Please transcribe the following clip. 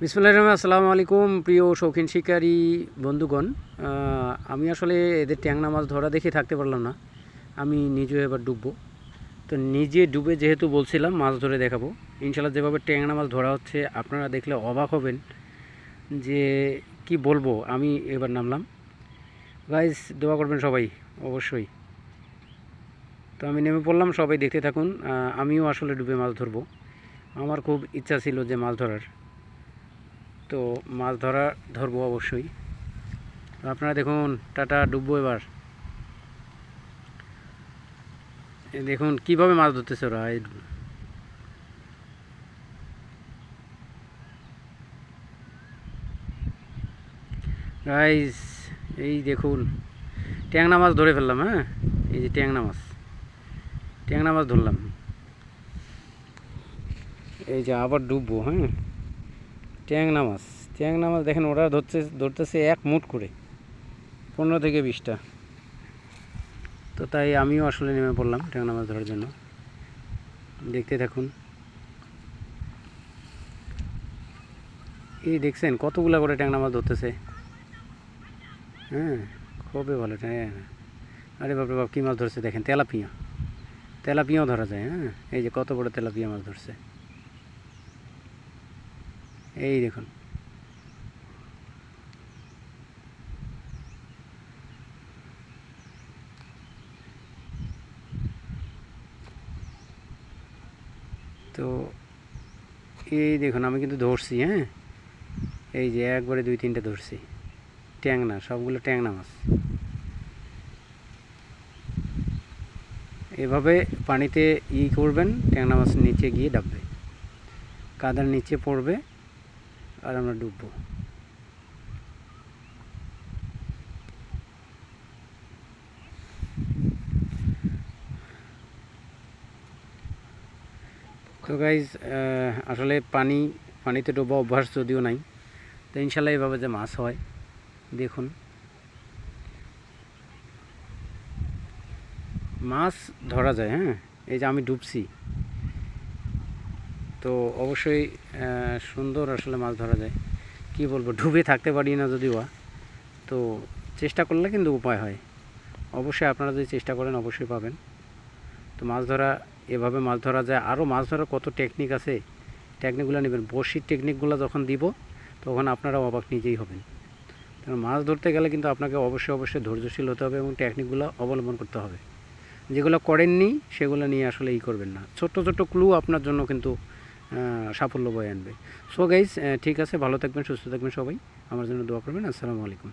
বিসমুল্লাহ রহমান, আসসালামু আলাইকুম, প্রিয় শৌখিন শিকারী বন্ধুগণ। আমি আসলে এদের ট্যাংনা মাছ ধরা দেখে থাকতে পারলাম না। আমি নিজেও এবার ডুববো। তো নিজে ডুবে যেহেতু বলছিলাম, মাছ ধরে দেখাবো। ইনশাল্লাহ যেভাবে ট্যাংনা মাছ ধরা হচ্ছে, আপনারা দেখলে অবাক হবেন যে কি বলব, আমি এবার নামলাম। গাইজ দোয়া করবেন সবাই, অবশ্যই। তো আমি নেমে পড়লাম, সবাই দেখতে থাকুন। আমিও আসলে ডুবে মাছ ধরবো। আমার খুব ইচ্ছা ছিল যে মাছ ধরার। তো মাছ ধরা ধরবো অবশ্যই। আপনারা দেখুন, টাটা, ডুববো এবার। দেখুন, কীভাবে মাছ ধরতেছে ওরা গাইস এই দেখুন ট্যাংনা মাছ ধরে ফেললাম হ্যাঁ? এই যে ট্যাংনা মাছ। ট্যাংনা মাছ ধরলাম। এই যে আবার ডুববো হ্যাঁ? ট্যাংনা মাছ। ট্যাংনা মাছ দেখেন, ওরা ধরছে ধরতেছে এক মুঠ করে। পনেরো থেকে বিশটা। তো তাই আমিও আসলে নেমে পড়লাম ট্যাংনা মাছ ধরার জন্য। দেখতে থাকুন। এই দেখছেন, কতগুলা করে ট্যাংনা মাছ ধরতেছে। হ্যাঁ খুবই ভালো হ্যাঁ। আরে বাপরে বাপ, কী মাছ ধরছে দেখেন, তেলাপিয়া। তেলাপিয়াও ধরা যায় হ্যাঁ। এই যে কত বড় তেলাপিয়া মাছ ধরছে। এই দেখুন। তো এই দেখুন, আমি কিন্তু ধরছি হ্যাঁ? এই যে একবারে দুই তিনটে ধরছি। ট্যাংনা, সবগুলো ট্যাংনা মাছ। এভাবে পানিতে ই করবেন, ট্যাংনা মাছ নিচে গিয়ে ডাববে। কাদার নিচে পড়বে আর আমরা ডুববো। তো গাইজ আসলে পানি, পানিতে ডোবা অভ্যাস যদিও নাই, তো ইনশাল্লাহ এভাবে যে মাছ হয়, দেখুন। মাছ ধরা যায় হ্যাঁ? এই যে আমি ডুবছি তো অবশ্যই সুন্দর আসলে মাছ ধরা যায়। কি বলব, ডুবে থাকতে পারি না যদিও তো চেষ্টা করলে কিন্তু উপায় হয়। অবশ্যই আপনারা যদি চেষ্টা করেন, অবশ্যই পাবেন। তো মাছ ধরা, এভাবে মাছ ধরা যায়। আরও মাছ ধরার কত টেকনিক আছে? টেকনিকগুলো নেবেন। বড়শির টেকনিকগুলো যখন দিব, তখন আপনারা অবাক নিজেই হবেন। কারণ মাছ ধরতে গেলে কিন্তু আপনাকে অবশ্যই অবশ্যই ধৈর্যশীল হতে হবে এবং টেকনিকগুলো অবলম্বন করতে হবে। যেগুলো করেননি, সেগুলো নিয়ে আসলে ই করবেন না। ছোট্ট ছোট্ট ক্লু আপনার জন্য কিন্তু সাফল্য বয়ে আনবে। সো গাইজ ঠিক আছে, ভালো থাকবেন, সুস্থ থাকবেন সবাই। আমার জন্য দোয়া করবেন। আসসালামু আলাইকুম।